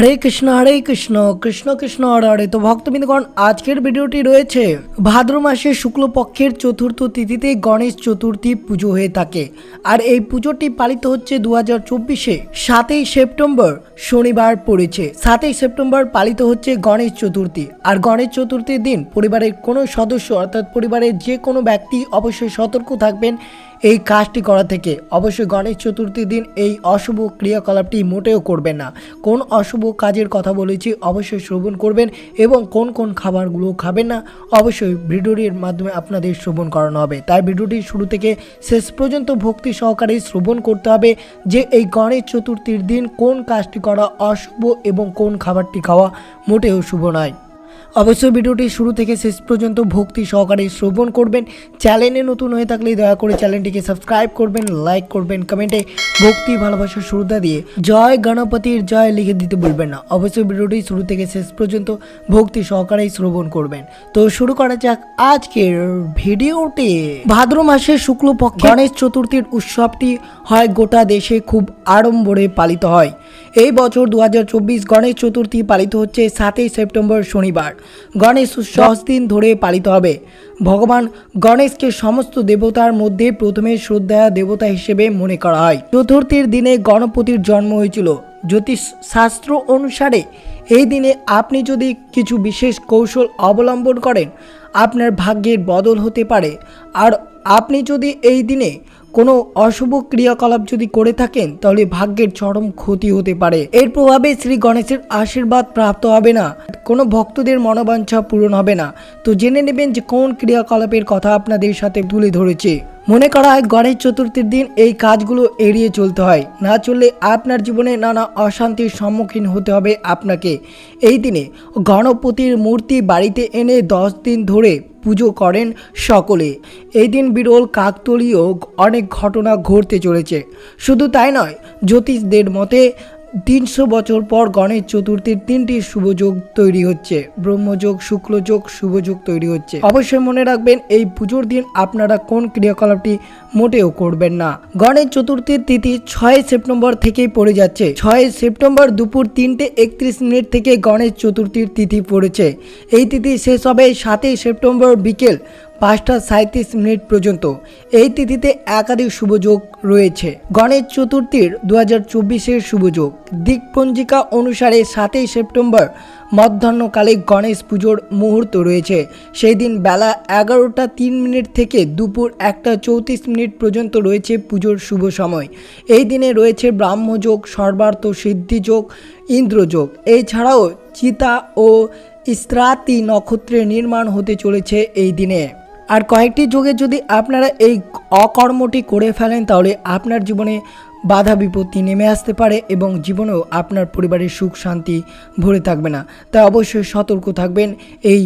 হরে কৃষ্ণ হরে কৃষ্ণ কৃষ্ণ কৃষ্ণ, হরে হরে। তো ভক্তবৃন্দগণ, আজকের ভিডিওটি রয়েছে ভাদ্র মাসে শুক্লপক্ষের চতুর্থ তিথিতে গণেশ চতুর্থী পুজো হয়ে থাকে। আর এই পুজোটি পালিত হচ্ছে দু হাজার চব্বিশে, সাতই সেপ্টেম্বর শনিবার পড়েছে। সাতই সেপ্টেম্বর পালিত হচ্ছে গণেশ চতুর্থী। আর গণেশ চতুর্থীর দিন পরিবারের কোনো সদস্য অর্থাৎ পরিবারের যে কোনো ব্যক্তি অবশ্যই সতর্ক থাকবেন এই কাজটি করা থেকে অবশ্যই গণেশ চতুর্থীর দিন এই অশুভ ক্রিয়াকলাপটি মোটেও করবেন না। কোন অশুভ কাজের কথা বলেছি অবশ্যই শ্রবণ করবেন এবং কোন কোন খাবারগুলো খাবেন না অবশ্যই ভিডিওটির মাধ্যমে আপনাদের শ্রবণ করানো হবে। তাই ভিডিওটি শুরু থেকে শেষ পর্যন্ত ভক্তি সহকারে শ্রবণ করতে হবে যে এই গণেশ চতুর্থীর দিন কোন কাজটি করা অশুভ এবং কোন খাবারটি খাওয়া মোটেও শুভ নয়। অবশ্যই ভিডিওটি শুরু থেকে শেষ পর্যন্ত ভক্তি সহকারে শ্রবণ করবেন। চ্যানেলে নতুন হয়ে থাকলে দয়া করে চ্যানেলটিকে সাবস্ক্রাইব করবেন, লাইক করবেন, কমেন্টে ভক্তি, ভালোবাসার শুরুতা দিয়ে জয় গণপতির জয় লিখে দিতে বলবেন না। অবশ্যই ভিডিওটি শুরু থেকে শেষ পর্যন্ত ভক্তি সহকারে শ্রবণ করবেন। তো শুরু করা যাক আজকের ভিডিওটি। ভাদ্র মাসের শুক্লপক্ষ গণেশ চতুর্থীর উৎসবটি হয় গোটা দেশে খুব আড়ম্বরে পালিত হয়। এই বছর দু হাজার চব্বিশ গণেশ চতুর্থী পালিত হচ্ছে সাতই সেপ্টেম্বর শনিবার। গণেশ উৎসব দিন ধরে পালিত হবে। ভগবান গণেশকে সমস্ত দেবতার মধ্যে প্রথমে শ্রদ্ধা দেবতা হিসেবে মনে করা হয়। চতুর্থীর দিনে গণপতির জন্ম হয়েছিল। জ্যোতিষ শাস্ত্র অনুসারে এই দিনে আপনি যদি কিছু বিশেষ কৌশল অবলম্বন করেন, আপনার ভাগ্যের বদল হতে পারে। আর আপনি যদি এই দিনে কোনো অশুভ ক্রিয়াকলাপ যদি করে থাকেন, তাহলে ভাগ্যের চরম ক্ষতি হতে পারে। এর প্রভাবে শ্রী গণেশের আশীর্বাদ প্রাপ্ত হবে না। কোনো ভক্তদের মনোবাঞ্ছা পূরণ হবে না। তো জেনে নেবেন যে কোন ক্রিয়াকলাপের কথা আপনাদের সাথে তুলে ধরেছে। মনে করা হয় গণেশ চতুর্থীর দিন এই কাজগুলো এড়িয়ে চলতে হয়। না চললে আপনার জীবনে নানা অশান্তির সম্মুখীন হতে হবে আপনাকে। এই দিনে গণপতির মূর্তি বাড়িতে এনে দশ দিন ধরে পুজো করেন সকলে। এই দিন বিরল কাকতলীয় অনেক ঘটনা ঘটতে চলেছে। শুধু তাই নয়, জ্যোতিষদের মতে তিনশো বছর পর গণেশ চতুর্থীর তিনটি শুভযোগ তৈরি হচ্ছে। ব্রহ্মযোগ শুক্লযোগ শুভযোগ তৈরি হচ্ছে। অবশ্যই মনে রাখবেন, এই পুজোর দিন আপনারা কোন ক্রিয়াকলাপটি মোটেও করবেন না। গণেশ চতুর্থীর তিথি ছয় সেপ্টেম্বর থেকেই পড়ে যাচ্ছে। ছয় সেপ্টেম্বর দুপুর তিনটে একত্রিশ মিনিট থেকে গণেশ চতুর্থীর তিথি পড়েছে। এই তিথি শেষ হবে সাতই সেপ্টেম্বর বিকেল। পাঁচটা সাঁত্রিশ মিনিট পর্যন্ত। এই তিথিতে একাধিক শুভযোগ রয়েছে। গণেশ চতুর্থীর দু হাজার চব্বিশের শুভযোগ দিকপঞ্জিকা অনুসারে সাতই সেপ্টেম্বর মধ্যাহ্নকালে গণেশ পুজোর মুহূর্ত রয়েছে। সেই দিন বেলা এগারোটা তিন মিনিট থেকে দুপুর একটা চৌত্রিশ মিনিট পর্যন্ত রয়েছে পুজোর শুভ সময়। এই দিনে রয়েছে ব্রাহ্মযোগ সর্বার্থ সিদ্ধিযোগ ইন্দ্রযোগ এছাড়াও চিতা ও ইস্ত্রাতি নক্ষত্রের নির্মাণ হতে চলেছে এই দিনে। আর কয়েকটি যুগে যদি আপনারা এই অকর্মটি করে ফেলেন, তাহলে আপনার জীবনে বাধা বিপত্তি নেমে আসতে পারে এবং জীবনেও আপনার পরিবারের সুখ শান্তি ভরে থাকবে না। তাই অবশ্যই সতর্ক থাকবেন এই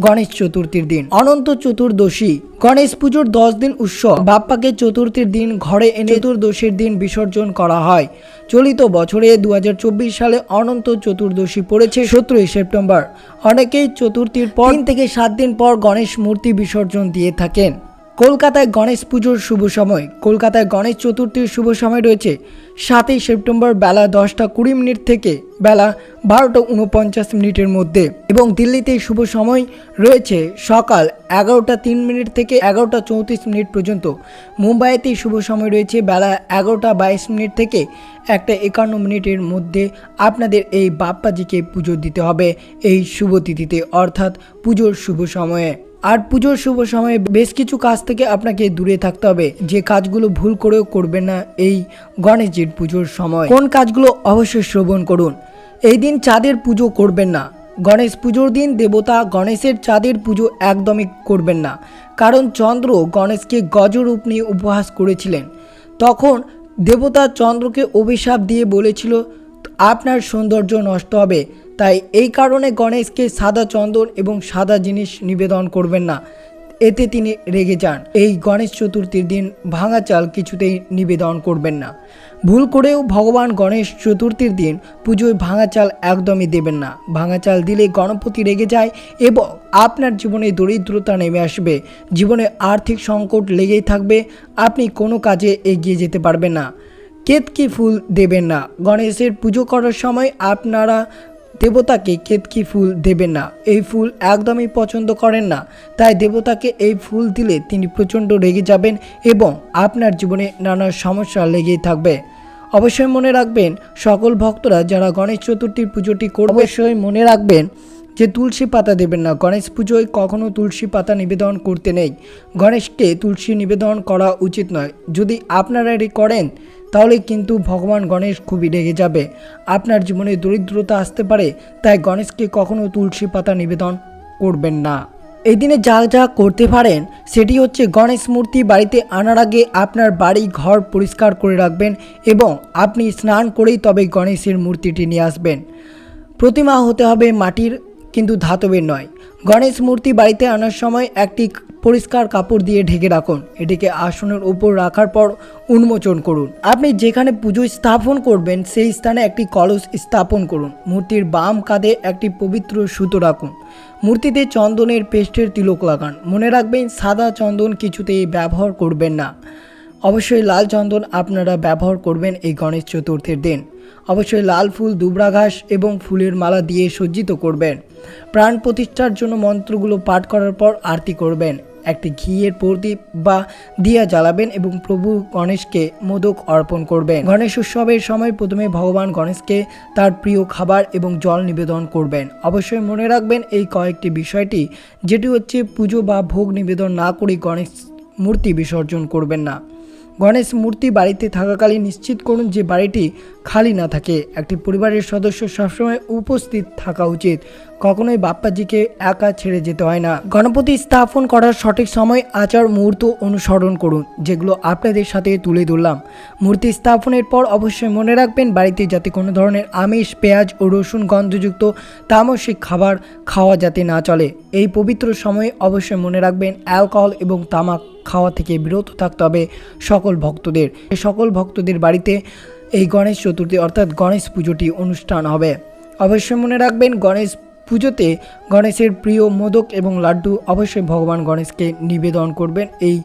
গণেশ চতুর্থীর দিন। অনন্ত চতুর্দশী। গণেশ পুজোর দশ দিন উৎসব। বাপ্পাকে চতুর্থীর দিন ঘরে এনে চতুর্দশীর দিন বিসর্জন করা হয়। চলিত বছরে দু হাজার চব্বিশ সালে অনন্ত চতুর্দশী পড়েছে সতেরোই সেপ্টেম্বর। অনেকেই চতুর্থীর পর থেকে সাত দিন পর গণেশ মূর্তি বিসর্জন দিয়ে থাকেন। কলকাতায় গণেশ পুজোর শুভ সময়। কলকাতায় গণেশ চতুর্থীর শুভ সময় রয়েছে সাতই সেপ্টেম্বর বেলা দশটা কুড়ি মিনিট থেকে বেলা বারোটা উনপঞ্চাশ মিনিটের মধ্যে এবং দিল্লিতে শুভ সময় রয়েছে সকাল এগারোটা তিন মিনিট থেকে এগারোটা চৌত্রিশ মিনিট পর্যন্ত। মুম্বাইতে শুভ সময় রয়েছে বেলা এগারোটা বাইশ মিনিট থেকে একটা একান্ন মিনিটের মধ্যে আপনাদের এই বাপ্পাজিকে পুজো দিতে হবে এই শুভ তিথিতে, অর্থাৎ পুজোর শুভ সময়ে। আর পুজোর শুভ সময়ে বেশ কিছু কাজ থেকে আপনাকে দূরে থাকতে হবে। যে কাজগুলো ভুল করেও করবেন না, এই গণেশজির পুজোর সময়। কোন কাজগুলো অবশ্যই শ্রবণ করুন। এই দিন চাঁদের পুজো করবেন না। গণেশ পুজোর দিন দেবতা গণেশের চাঁদের পুজো একদমই করবেন না। কারণ চন্দ্র গণেশকে গজরূপ নিয়ে উপহাস করেছিলেন। তখন দেবতা চন্দ্রকে অভিশাপ দিয়ে বলেছিল আপনার সৌন্দর্য নষ্ট হবে। তাই এই কারণে গণেশকে সাদা চন্দন এবং সাদা জিনিস নিবেদন করবেন না। এতে তিনি রেগে যান। এই গণেশ চতুর্থীর দিন ভাঙা চাল কিছুতেই নিবেদন করবেন না। ভুল করেও ভগবান গণেশ চতুর্থীর দিন পুজোয় ভাঙা চাল একদমই দেবেন না। ভাঙা চাল দিলে গণপতি রেগে যায় এবং আপনার জীবনে দরিদ্রতা নেমে আসবে। জীবনে আর্থিক সংকট লেগেই থাকবে। আপনি কোনো কাজে এগিয়ে যেতে পারবেন না। কেতকি ফুল দেবেন না। গণেশের পুজো করার সময় আপনারা দেবতাকে কেতকি ফুল দেবেন না। এই ফুল একদমই পছন্দ করেন না। তাই দেবতাকে এই ফুল দিলে তিনি প্রচণ্ড রেগে যাবেন এবং আপনার জীবনে নানা সমস্যা লেগেই থাকবে। অবশ্যই মনে রাখবেন, সকল ভক্তরা যারা গণেশ চতুর্থীর পুজোটি করবে, অবশ্যই মনে রাখবেন যে তুলসী পাতা দেবেন না। গণেশ পুজোয় কখনো তুলসী পাতা নিবেদন করতে নেই। গণেশকে তুলসী নিবেদন করা উচিত নয়। যদি আপনারা এটি করেন তাহলে কিন্তু ভগবান গণেশ খুবই রেগে যাবে। আপনার জীবনে দরিদ্রতা আসতে পারে, তাই গণেশকে কখনো তুলসী পাতা নিবেদন করবেন না। এই দিনে যা যা করতে পারেন, সেটি হচ্ছে গণেশ মূর্তি বাড়িতে আনার আগে আপনার বাড়ি ঘর পরিষ্কার করে রাখবেন এবং আপনি স্নান করেই তবে গণেশের মূর্তিটি নিয়ে আসবেন। প্রতিমা হতে হবে মাটির কিন্তু ধাতবের নয়। গণেশ মূর্তি বাড়িতে আনার সময় একটি পরিষ্কার কাপড় দিয়ে ঢেকে রাখুন। এটিকে আসনের উপর রাখার পর উন্মোচন করুন। আপনি যেখানে পুজো স্থাপন করবেন, সেই স্থানে একটি কলস স্থাপন করুন। মূর্তির বাম কাঁধে একটি পবিত্র সুতো রাখুন। মূর্তিতে চন্দনের পেস্টের তিলক লাগান। মনে রাখবেন, সাদা চন্দন কিছুতেই ব্যবহার করবেন না। অবশ্যই লাল চন্দন আপনারা ব্যবহার করবেন এই গণেশ চতুর্থীর দিন। অবশ্যই লাল ফুল দুবরা ঘাস এবং ফুলের মালা দিয়ে সজ্জিত করবেন। প্রাণ প্রতিষ্ঠার জন্য মন্ত্রগুলো পাঠ করার পর আরতি করবেন। একটি ঘিয়ের প্রদীপ বা দিয়া জ্বালাবেন এবং প্রভু গণেশকে মোদক অর্পণ করবেন। গণেশ উৎসবের সময় প্রথমে ভগবান গণেশকে তার প্রিয় খাবার এবং জল নিবেদন করবেন। অবশ্যই মনে রাখবেন এই কয়েকটি বিষয়টি, যেটি হচ্ছে পুজো বা ভোগ নিবেদন না করে গণেশ মূর্তি বিসর্জন করবেন না। গণেশ মূর্তি বাড়িতে থাকাকালীন নিশ্চিত করুন যে বাড়িটি খালি না থাকে। একটি পরিবারের সদস্য সবসময় উপস্থিত থাকা উচিত। কখনোই বাপ্পাজিকে একা ছেড়ে যেতে হয় না। গণপতি স্থাপন করার সঠিক সময়, আচার, মুহূর্ত অনুসরণ করুন, যেগুলো আপনাদের সাথে তুলে ধরলাম। মূর্তি স্থাপনের পর অবশ্যই মনে রাখবেন, বাড়িতে যাতে কোনো ধরনের আমিষ, পেঁয়াজ ও রসুন গন্ধযুক্ত তামসিক খাবার খাওয়া যাতে না চলে। এই পবিত্র সময়ে অবশ্যই মনে রাখবেন, অ্যালকোহল এবং তামাক খাওয়া থেকে বিরত থাকতে হবে সকল ভক্তদের। সকল ভক্তদের বাড়িতে এই গণেশ চতুর্থী অর্থাৎ গণেশ পুজোটি অনুষ্ঠান হবে। অবশ্যই মনে রাখবেন, গণেশ পুজোতে গণেশের প্রিয় মোদক এবং লাড্ডু অবশ্যই ভগবান গণেশকে নিবেদন করবেন। এই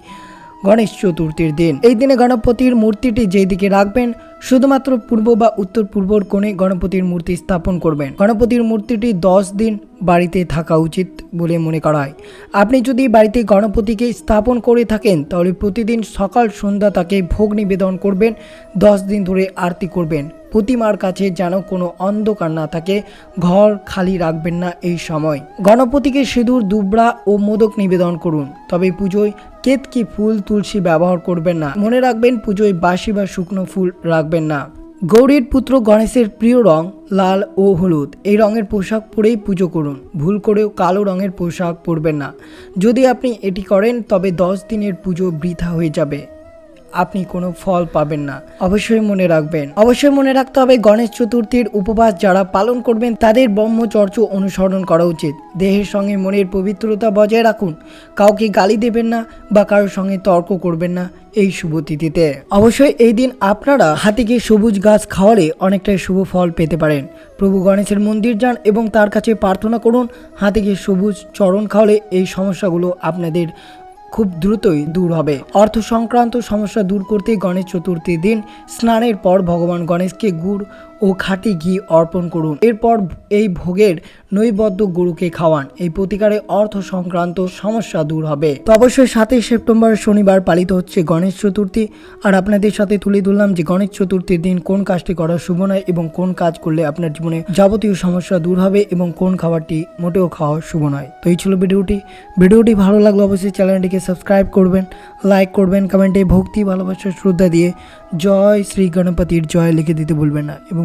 গণেশ চতুর্থীর দিন। এই দিনে গণপতির মূর্তিটি যেই দিকে রাখবেন, শুধুমাত্র পূর্ব বা উত্তর পূর্বর কোণে গণপতির মূর্তি স্থাপন করবেন। গণপতির মূর্তিটি দশ দিন বাড়িতে থাকা উচিত বলে মনে করা হয়। আপনি যদি বাড়িতে গণপতিকে স্থাপন করে থাকেন, তাহলে প্রতিদিন সকাল সন্ধ্যা তাকে ভোগ নিবেদন করবেন, দশ দিন ধরে আরতি করবেন। প্রতিমার কাছে যেন কোনো অন্ধকার না থাকে, ঘর খালি রাখবেন না এই সময়। গণপতিকে সিঁদুর, দুবড়া ও মোদক নিবেদন করুন। তবে পুজোয় কেতকি ফুল, তুলসী ব্যবহার করবেন না? মনে রাখবেন পুজোয় বাসি বা শুকনো ফুল রাখবেন না। গৌরীর পুত্র গণেশের প্রিয় রং লাল ও হলুদ। এই রঙের পোশাক পরেই পুজো করুন। ভুল করেও কালো রঙের পোশাক পরবেন না। যদি আপনি এটি করেন, তবে দশ দিনের পুজো বৃথা হয়ে যাবে। আপনি কোনো ফল পাবেন না। অবশ্যই মনে রাখবেন। অবশ্যই মনে রাখতে হবে, গণেশ চতুর্থীর উপবাস যারা পালন করবেন, তাদের ব্রহ্মচর্য অনুসরণ করা উচিত। দেহের সঙ্গে মনের পবিত্রতা বজায় রাখুন। কাউকে গালি দেবেন না বা কারোর সঙ্গে তর্ক করবেন না এই শুভ তিথিতে। অবশ্যই এই দিন আপনারা হাতিকে সবুজ গাছ খাওয়ালে অনেকটাই শুভ ফল পেতে পারেন। প্রভু গণেশের মন্দির যান এবং তার কাছে প্রার্থনা করুন হাতিকে সবুজ চরণ খাওয়ালে এই সমস্যাগুলো আপনাদের খুব দ্রুতই দূর হবে। অর্থ সংক্রান্ত সমস্যা দূর করতে গণেশ চতুর্থীর দিন স্নানের পর ভগবান গণেশকে গুড় ও খাঁটি ঘি অর্পণ করুন। এরপর এই ভোগের নৈবদ্য গরুকে খাওয়ান। এই প্রতিকারে অর্থ সংক্রান্ত সমস্যা দূর হবে। তো অবশ্যই সাতই সেপ্টেম্বর শনিবার পালিত হচ্ছে গণেশ চতুর্থী। আর আপনাদের সাথে তুলে ধরলাম যে গণেশ চতুর্থীর দিন কোন কাজটি করা শুভ নয় এবং কোন কাজ করলে আপনার জীবনে যাবতীয় সমস্যা দূর হবে এবং কোন খাবারটি মোটেও খাওয়া শুভ নয়। তো এই ছিল ভিডিওটি। ভিডিওটি ভালো লাগলে অবশ্যই চ্যানেলটিকে সাবস্ক্রাইব করবেন, লাইক করবেন, কমেন্টে ভক্তি, ভালোবাসা, শ্রদ্ধা দিয়ে জয় শ্রী গণপতির জয় লিখে দিতে ভুলবেন না। এবং